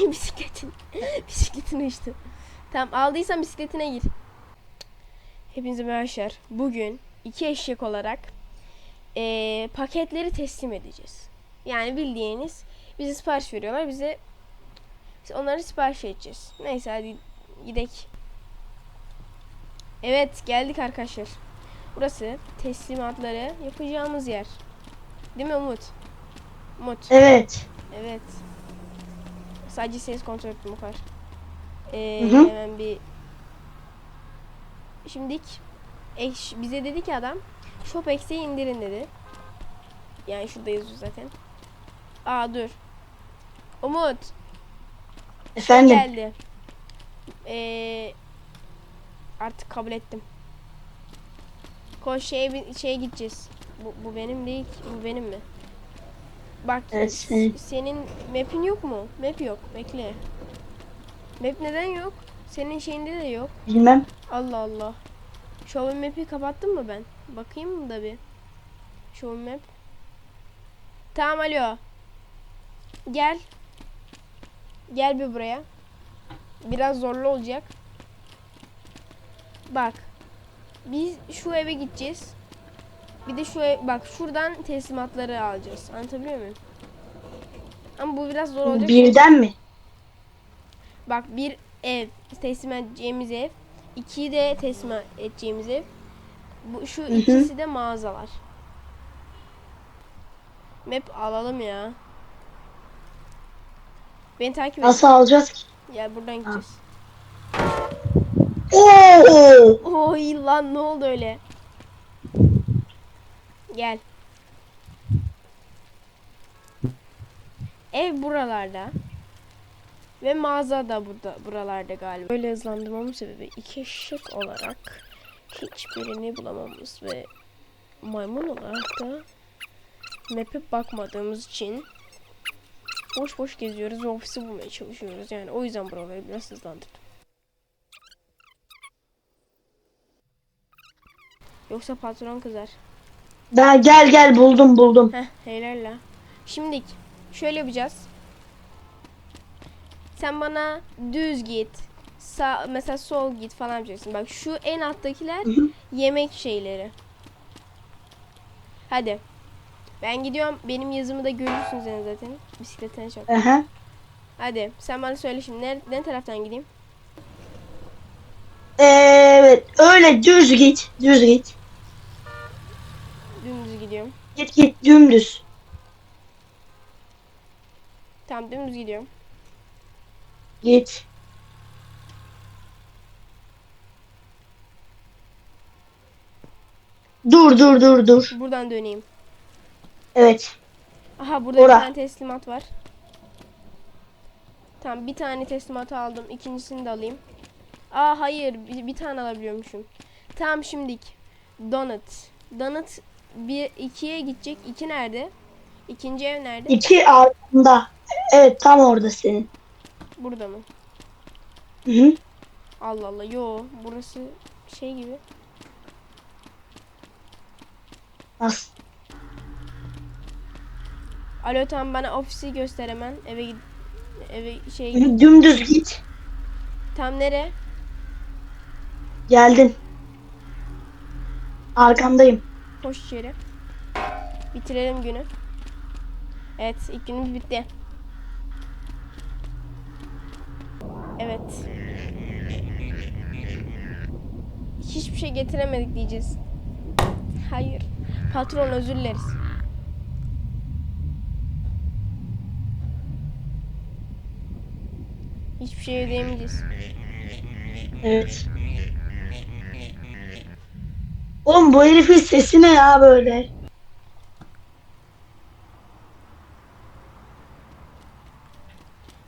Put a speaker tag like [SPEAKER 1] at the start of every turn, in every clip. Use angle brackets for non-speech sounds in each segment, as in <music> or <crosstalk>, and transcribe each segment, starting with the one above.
[SPEAKER 1] Ay bisikletin. <laughs> Bisikletin uçtu. Tamam aldıysan bisikletine gir. Hepinize merhabalar. Bugün iki eşek olarak eee, paketleri teslim edeceğiz. Yani bildiğiniz bize sipariş veriyorlar. Bize biz onları sipariş edeceğiz. Neyse hadi gidelim. Evet geldik arkadaşlar. Burası teslimatları yapacağımız yer. Değil mi Umut? Umut.
[SPEAKER 2] Evet.
[SPEAKER 1] Evet. Sadece ses kontrol ettim o kadar. Ee,
[SPEAKER 2] Hı hı.
[SPEAKER 1] hemen bir Şimdik eş, bize dedi ki adam Shopex'e indirin dedi. Yani şurada yazıyor zaten. Aa dur. Umut
[SPEAKER 2] Efendim.
[SPEAKER 1] geldi. Ee, artık kabul ettim. Koş şeye, şeye gideceğiz. Bu, bu benim değil. Bu benim mi? Bak
[SPEAKER 2] Evet, senin
[SPEAKER 1] map'in yok mu? Map yok. Bekle. Map neden yok? Senin şeyinde de yok.
[SPEAKER 2] Bilmem.
[SPEAKER 1] Allah Allah. Show map'i kapattım mı ben? Bakayım mı da bir. Show map. Tamam alo. Gel. Gel bir buraya. Biraz zorlu olacak. Bak. Biz şu eve gideceğiz. Bir de şu ev, bak şuradan teslimatları alacağız. Anlatabiliyor muyum? Ama bu biraz zor olacak.
[SPEAKER 2] Birden mi?
[SPEAKER 1] Bak bir ev teslim edeceğimiz ev. ikiyi de teslim edeceğimiz ev. Bu şu
[SPEAKER 2] hı.
[SPEAKER 1] ikisi de mağazalar. Map alalım ya. Beni takip et.
[SPEAKER 2] Nasıl alacağız ki?
[SPEAKER 1] Gel buradan gideceğiz.
[SPEAKER 2] Oo!
[SPEAKER 1] Oy lan ne oldu öyle? Gel. Ev buralarda. Ve mağaza da burada buralarda galiba. Böyle hızlandırmamın sebebi iki eşek olarak hiçbirini bulamamız ve maymun olarak da map'e bakmadığımız için boş boş geziyoruz ve ofisi bulmaya çalışıyoruz. Yani o yüzden buraları biraz hızlandırdım. Yoksa patron kızar.
[SPEAKER 2] Ben gel gel buldum buldum.
[SPEAKER 1] Heh helal la. Şimdi şöyle yapacağız. Sen bana düz git. Sağ, mesela sol git falan yapacaksın. Bak şu en alttakiler
[SPEAKER 2] Hı hı.
[SPEAKER 1] yemek şeyleri. Hadi. Ben gidiyorum. Benim yazımı da görürsünüz yani zaten. Bisikletten çok.
[SPEAKER 2] Aha.
[SPEAKER 1] Hadi sen bana söyle şimdi. Ne, ne taraftan gideyim?
[SPEAKER 2] Evet. Öyle düz git. Düz git. Git git dümdüz.
[SPEAKER 1] Tamam dümdüz gidiyorum.
[SPEAKER 2] Git. Dur dur dur dur.
[SPEAKER 1] Buradan döneyim.
[SPEAKER 2] Evet.
[SPEAKER 1] Aha burada
[SPEAKER 2] Ora.
[SPEAKER 1] bir tane teslimat var. Tamam bir tane teslimat aldım. İkincisini de alayım. Aa hayır bir, bir tane alabiliyormuşum. Tamam şimdilik. Donut. Donut bir ikiye gidecek. İki nerede? İkinci ev nerede?
[SPEAKER 2] İki arkamda. Evet tam orada senin.
[SPEAKER 1] Burada mı?
[SPEAKER 2] Hı hı.
[SPEAKER 1] Allah Allah. Yo burası şey gibi.
[SPEAKER 2] Nasıl?
[SPEAKER 1] Alo tamam bana ofisi göster hemen. Eve git. Eve şey.
[SPEAKER 2] Hı Dümdüz git.
[SPEAKER 1] Tam nere?
[SPEAKER 2] Geldin. Arkandayım.
[SPEAKER 1] Koş içeri. Bitirelim günü. Evet, ilk günümüz bitti. Evet. Hiçbir şey getiremedik diyeceğiz. Hayır. Patron özür dileriz. Hiçbir şey ödeyemeyeceğiz.
[SPEAKER 2] Evet. Oğlum bu herifin sesi ne ya böyle?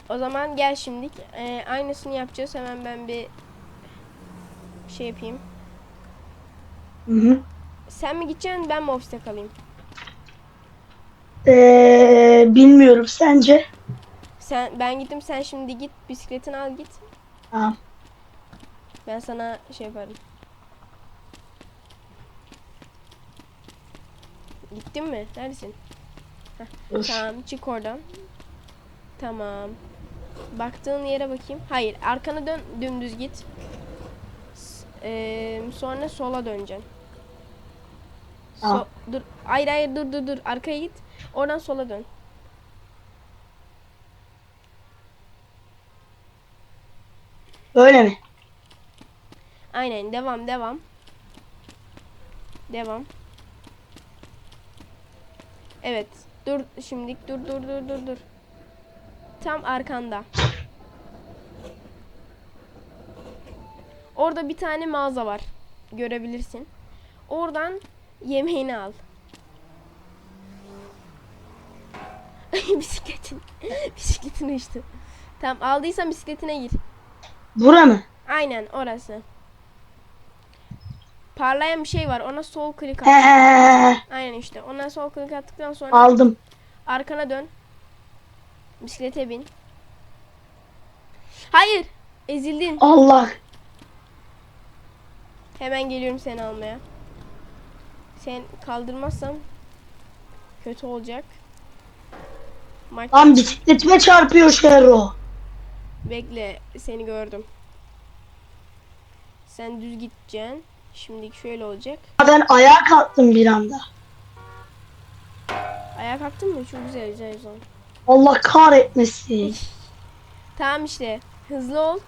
[SPEAKER 1] O zaman gel şimdi. Ee, aynısını yapacağız. Hemen ben bir şey yapayım.
[SPEAKER 2] Hı hı.
[SPEAKER 1] Sen mi gideceksin ben mi ofiste kalayım?
[SPEAKER 2] Ee, bilmiyorum sence?
[SPEAKER 1] Sen ben gittim sen şimdi git bisikletini al git.
[SPEAKER 2] Tamam.
[SPEAKER 1] Ben sana şey yaparım. Gittin mi? Neredesin?
[SPEAKER 2] Dur.
[SPEAKER 1] Tamam çık oradan. Tamam. Baktığın yere bakayım. Hayır, arkana dön, dümdüz git. Eee, sonra sola döneceksin. So-
[SPEAKER 2] Tamam.
[SPEAKER 1] dur. Hayır hayır dur dur dur. Arkaya git. Oradan sola dön.
[SPEAKER 2] Böyle mi?
[SPEAKER 1] Aynen devam devam. Devam. Evet. Dur şimdilik dur dur dur dur dur. Tam arkanda. Orada bir tane mağaza var. Görebilirsin. Oradan yemeğini al. <laughs> Bisikletin. <laughs> Bisikletin uçtu. Tamam aldıysan bisikletine gir.
[SPEAKER 2] Bura mı?
[SPEAKER 1] Aynen orası. Parlayan bir şey var. Ona sol klik at. <laughs> Aynen işte. Ona sol klik attıktan sonra
[SPEAKER 2] Aldım.
[SPEAKER 1] arkana dön. Bisiklete bin. Hayır. Ezildin.
[SPEAKER 2] Allah.
[SPEAKER 1] Hemen geliyorum seni almaya. Sen kaldırmazsam kötü olacak. Mark
[SPEAKER 2] Lan bisikletime çarpıyor Şerro.
[SPEAKER 1] bekle seni gördüm. Sen düz gideceksin. Şimdi şöyle olacak.
[SPEAKER 2] Ben ayağa kalktım bir anda.
[SPEAKER 1] Ayağa kalktın mı? Çok güzel güzel güzel.
[SPEAKER 2] Allah kahretmesin. <laughs>
[SPEAKER 1] Tamam işte. Hızlı ol.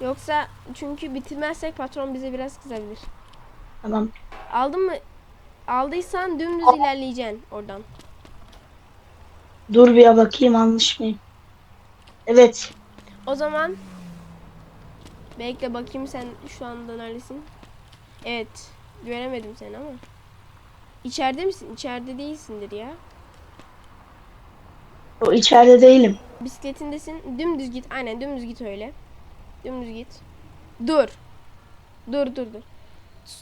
[SPEAKER 1] Yoksa çünkü bitirmezsek patron bize biraz kızabilir.
[SPEAKER 2] Tamam.
[SPEAKER 1] Aldın mı? Aldıysan dümdüz
[SPEAKER 2] Al.
[SPEAKER 1] ilerleyeceksin oradan.
[SPEAKER 2] Dur bir bakayım almış mıyım? Evet.
[SPEAKER 1] O zaman bekle bakayım sen şu anda neredesin? Evet. Göremedim seni ama. İçeride misin? İçeride değilsindir ya.
[SPEAKER 2] O içeride değilim.
[SPEAKER 1] Bisikletindesin. Dümdüz git. Aynen dümdüz git öyle. Dümdüz git. Dur. Dur dur dur.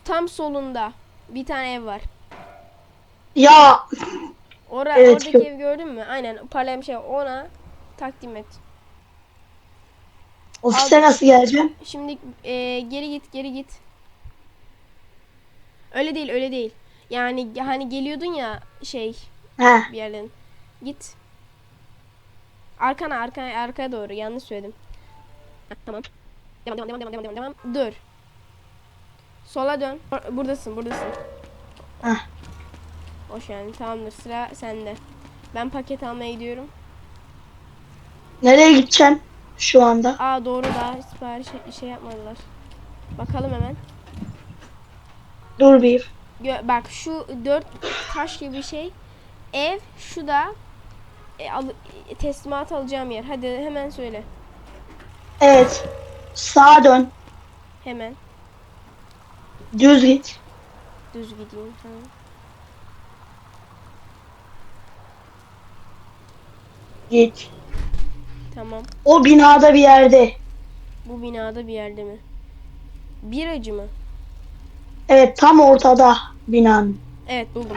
[SPEAKER 1] Tam solunda bir tane ev var.
[SPEAKER 2] Ya
[SPEAKER 1] Ora,
[SPEAKER 2] Evet,
[SPEAKER 1] oradaki ev gördün mü? Aynen parlayan bir şey ona takdim et.
[SPEAKER 2] ofise nasıl geleceğim?
[SPEAKER 1] Şimdi e, geri git geri git. Öyle değil öyle değil. Yani hani geliyordun ya şey
[SPEAKER 2] He.
[SPEAKER 1] bir yerden. Git. Arkana arkana arkaya doğru yanlış söyledim. Heh, tamam. Devam devam devam devam devam devam. Dur. Sola dön. Buradasın buradasın.
[SPEAKER 2] Heh.
[SPEAKER 1] Hoş geldin. Tamamdır sıra sende. Ben paket almaya gidiyorum.
[SPEAKER 2] Nereye gideceğim şu anda?
[SPEAKER 1] Aa doğru da sipariş şey yapmadılar. Bakalım hemen.
[SPEAKER 2] Dur bir.
[SPEAKER 1] Gö- bak şu dört taş gibi bir şey. Ev şu da e, al- teslimat alacağım yer. Hadi hemen söyle.
[SPEAKER 2] Evet. Sağa dön.
[SPEAKER 1] Hemen
[SPEAKER 2] Düz git.
[SPEAKER 1] düz gideyim. Tamam.
[SPEAKER 2] Git.
[SPEAKER 1] Tamam.
[SPEAKER 2] O binada bir yerde.
[SPEAKER 1] Bu binada bir yerde mi? Bir acı mı?
[SPEAKER 2] Evet tam ortada binanın.
[SPEAKER 1] Evet buldum.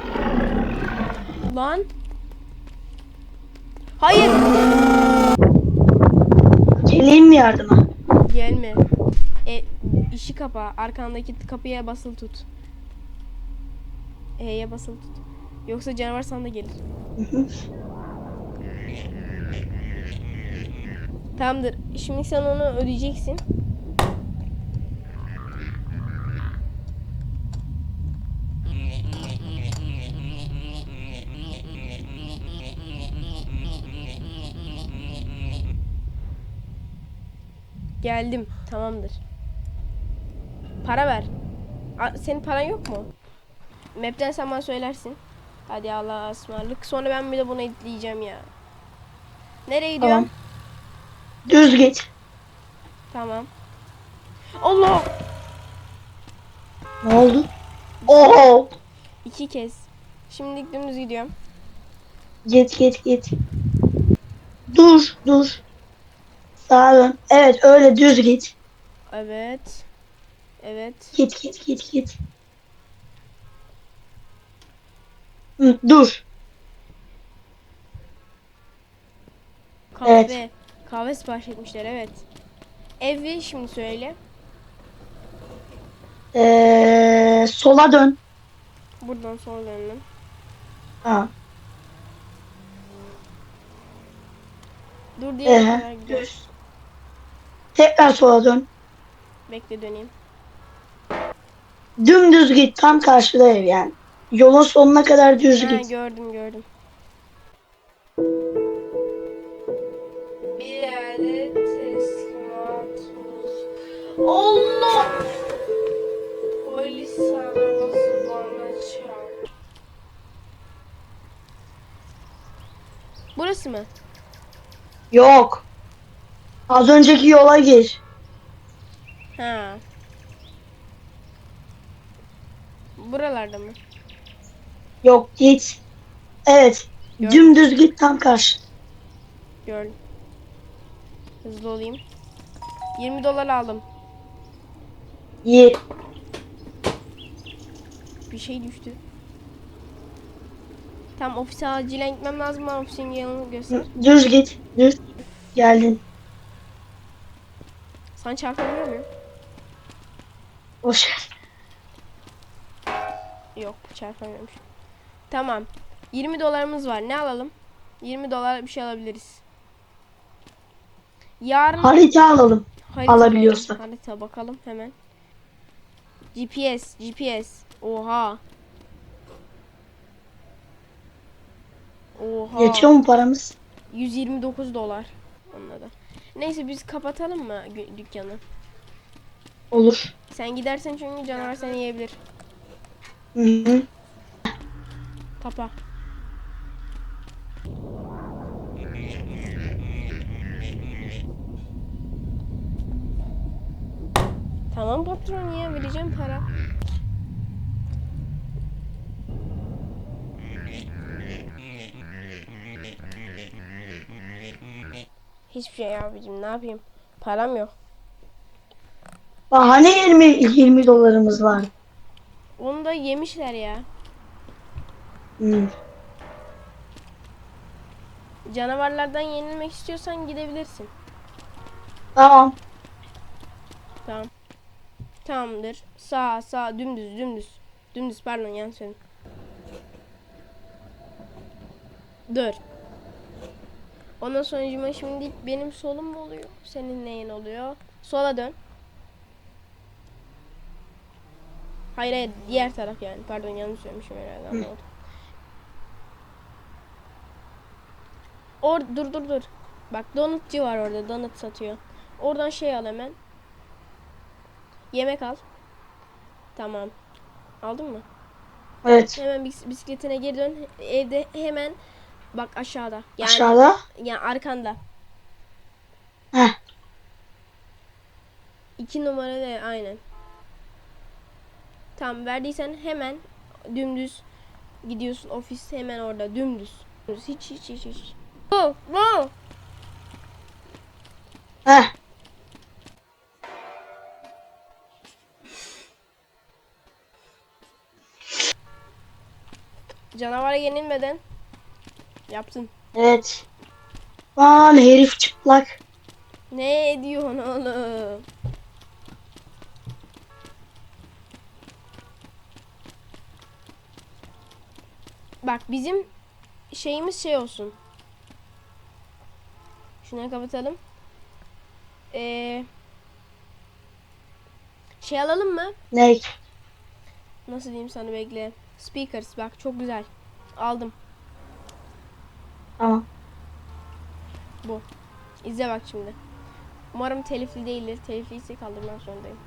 [SPEAKER 1] Lan. Hayır.
[SPEAKER 2] Geleyim mi yardıma?
[SPEAKER 1] Gelme. E, işi kapa. Arkandaki kapıya basılı tut. E'ye basılı tut. Yoksa canavar sana da gelir. Tamamdır. Şimdi sen onu ödeyeceksin. Geldim. Tamamdır. Para ver. A- senin paran yok mu? Map'ten sen bana söylersin. Hadi Allah'a ısmarladık. Sonra ben bir de bunu editleyeceğim ya. Nereye gidiyorsun?
[SPEAKER 2] Tamam. Düz git.
[SPEAKER 1] Tamam. Allah!
[SPEAKER 2] Ne oldu? Oho.
[SPEAKER 1] İki kez. Şimdi dümdüz gidiyorum.
[SPEAKER 2] Git git git. Dur dur. Sağa dön. Evet öyle düz git.
[SPEAKER 1] Evet. Evet.
[SPEAKER 2] Git git git git. Hı, dur.
[SPEAKER 1] Kahve.
[SPEAKER 2] Evet.
[SPEAKER 1] Kahve sipariş etmişler evet. Evi şimdi söyle.
[SPEAKER 2] Ee, sola dön.
[SPEAKER 1] Buradan sola döndüm.
[SPEAKER 2] Ha.
[SPEAKER 1] Dur diye
[SPEAKER 2] Ee,
[SPEAKER 1] kadar.
[SPEAKER 2] Tekrar sola dön.
[SPEAKER 1] Bekle döneyim.
[SPEAKER 2] Dümdüz git. Tam karşıda ev yani. Yolun sonuna kadar düz
[SPEAKER 1] Ha,
[SPEAKER 2] git.
[SPEAKER 1] gördüm gördüm. Bir yerde teslimat Allah! Polis arabası bana. Burası mı?
[SPEAKER 2] Yok. Az önceki yola gir.
[SPEAKER 1] Ha. Buralarda mı?
[SPEAKER 2] Yok git. Evet.
[SPEAKER 1] Gör-
[SPEAKER 2] Dümdüz git tam karşı.
[SPEAKER 1] Gördüm. Hızlı olayım. 20 dolar aldım.
[SPEAKER 2] Ye.
[SPEAKER 1] Bir şey düştü. Tam ofise acilen gitmem lazım. Ben ofisin yanını göster.
[SPEAKER 2] Düz git. Düz. Geldin.
[SPEAKER 1] Sana çarpabiliyor muyum?
[SPEAKER 2] Boş.
[SPEAKER 1] Yok çarpamıyormuş. Tamam. 20 dolarımız var. Ne alalım? 20 dolar bir şey alabiliriz. Yarın
[SPEAKER 2] Harita alalım.
[SPEAKER 1] harita
[SPEAKER 2] alabiliyorsak.
[SPEAKER 1] Harita bakalım hemen. GPS, GPS. Oha. Oha.
[SPEAKER 2] Yetiyor mu paramız?
[SPEAKER 1] 129 dolar. Anladım. Neyse biz kapatalım mı dükkanı?
[SPEAKER 2] Olur.
[SPEAKER 1] Sen gidersen çünkü canavar seni yiyebilir.
[SPEAKER 2] Hı hı.
[SPEAKER 1] Tapa. Tamam patron ya vereceğim para. Hiçbir şey abicim ne yapayım? Param yok.
[SPEAKER 2] Aa, Hani 20 20 dolarımız var.
[SPEAKER 1] Onu da yemişler ya.
[SPEAKER 2] Hı.
[SPEAKER 1] Canavarlardan yenilmek istiyorsan gidebilirsin.
[SPEAKER 2] Tamam.
[SPEAKER 1] Tamam. Tamamdır. Sağ sağ dümdüz dümdüz. Dümdüz pardon yanlış söyledim. Dur. Ondan sonra şimdi benim solum mu oluyor? Senin neyin oluyor? Sola dön. Hayır hayır diğer taraf yani. Pardon yanlış söylemişim herhalde anlamadım. Or dur dur dur. Bak donutçu var orada donut satıyor. Oradan şey al hemen. Yemek al. Tamam. Aldın mı?
[SPEAKER 2] Evet.
[SPEAKER 1] Hemen bis- bisikletine geri dön. Evde hemen bak aşağıda. Yani
[SPEAKER 2] Aşağıda.
[SPEAKER 1] yani arkanda.
[SPEAKER 2] Heh.
[SPEAKER 1] İki numara da aynen. Tamam verdiysen hemen dümdüz gidiyorsun ofis hemen orada dümdüz. Hiç hiç hiç hiç. Oh, oh.
[SPEAKER 2] Heh.
[SPEAKER 1] Canavara yenilmeden yaptın.
[SPEAKER 2] Evet. Lan herif çıplak.
[SPEAKER 1] Ne diyorsun oğlum? Bak bizim şeyimiz şey olsun. Şunu kapatalım. Ee, şey alalım mı?
[SPEAKER 2] Ne?
[SPEAKER 1] Nasıl diyeyim sana bekle. Speakers bak çok güzel. Aldım.
[SPEAKER 2] Tamam.
[SPEAKER 1] İzle bak şimdi. Umarım telifli değildir. Telifliyse kaldırmak zorundayım.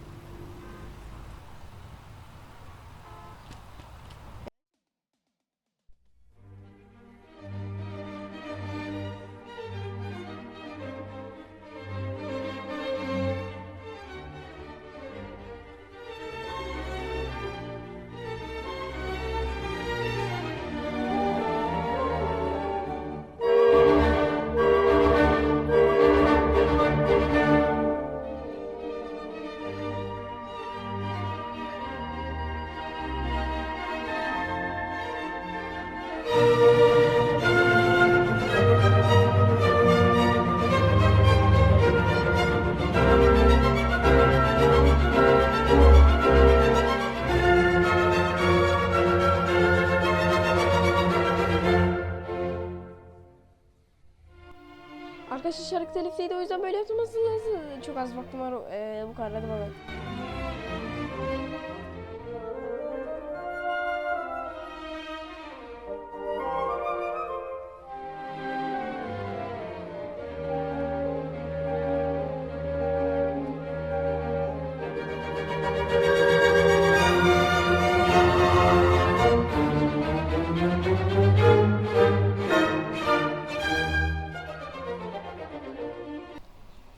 [SPEAKER 1] O yüzden böyle yaptım hızlı. Çok az vaktim var ee, bu kadar hadi bakalım.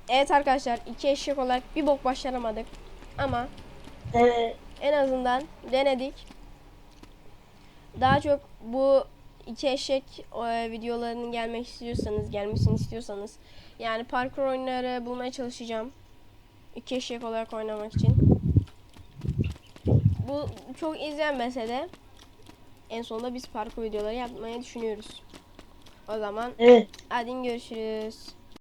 [SPEAKER 1] Evet arkadaşlar iki eşek olarak bir bok başaramadık. Ama
[SPEAKER 2] Evet.
[SPEAKER 1] en azından denedik. Daha çok bu iki eşek e, videolarının gelmek istiyorsanız, gelmesini istiyorsanız yani parkur oyunları bulmaya çalışacağım. İki eşek olarak oynamak için. Bu çok izlenmese de en sonunda biz parkur videoları yapmayı düşünüyoruz. O zaman
[SPEAKER 2] Evet.
[SPEAKER 1] hadi görüşürüz.